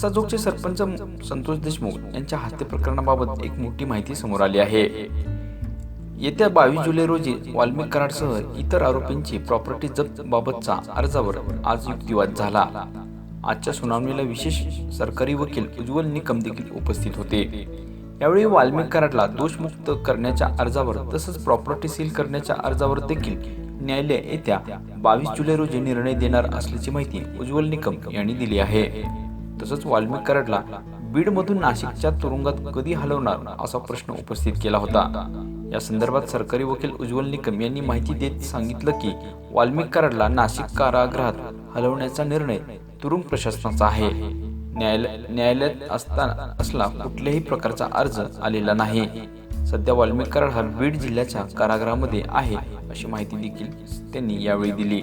सजोगचे सरपंच संतोष देशमुख यांच्या हत्ये प्रकरणाबाबत एक मोठी माहिती समोर आली आहे. येत्या बावीस जुलै रोजी वाल्मिक कराडसह इतर आरोपींची प्रॉपर्टी जप्त बाबतचा अर्जावर आज युक्तिवाद झाला. आजच्या सुनावणीला विशेष सरकारी वकील उज्ज्वल निकम देखील उपस्थित होते. यावेळी वाल्मिक कराडला दोषमुक्त करण्याच्या अर्जावर तसंच प्रॉपर्टी सील करण्याच्या अर्जावर देखील न्यायालय येत्या बावीस जुलै रोजी निर्णय देणार असल्याची माहिती उज्ज्वल निकम यांनी दिली आहे. तसंच वाल्मिक कराडला बीडमधून नाशिकच्या तुरुंगात कधी हलवणार असा प्रश्न उपस्थित केला होता. या संदर्भात सरकारी वकील उज्ज्वल निकम यांनी माहिती देत सांगितलं की वाल्मिक कराडला नाशिक कारागृहात हलवण्याचा निर्णय तुरुंग प्रशासनाचा आहे. न्यायालय न्यायालयात असताना असला कुठल्याही प्रकारचा अर्ज आलेला नाही. सध्या वाल्मिक कराड हा बीड जिल्ह्याच्या कारागृहामध्ये आहे अशी माहिती देखील त्यांनी यावेळी दिली.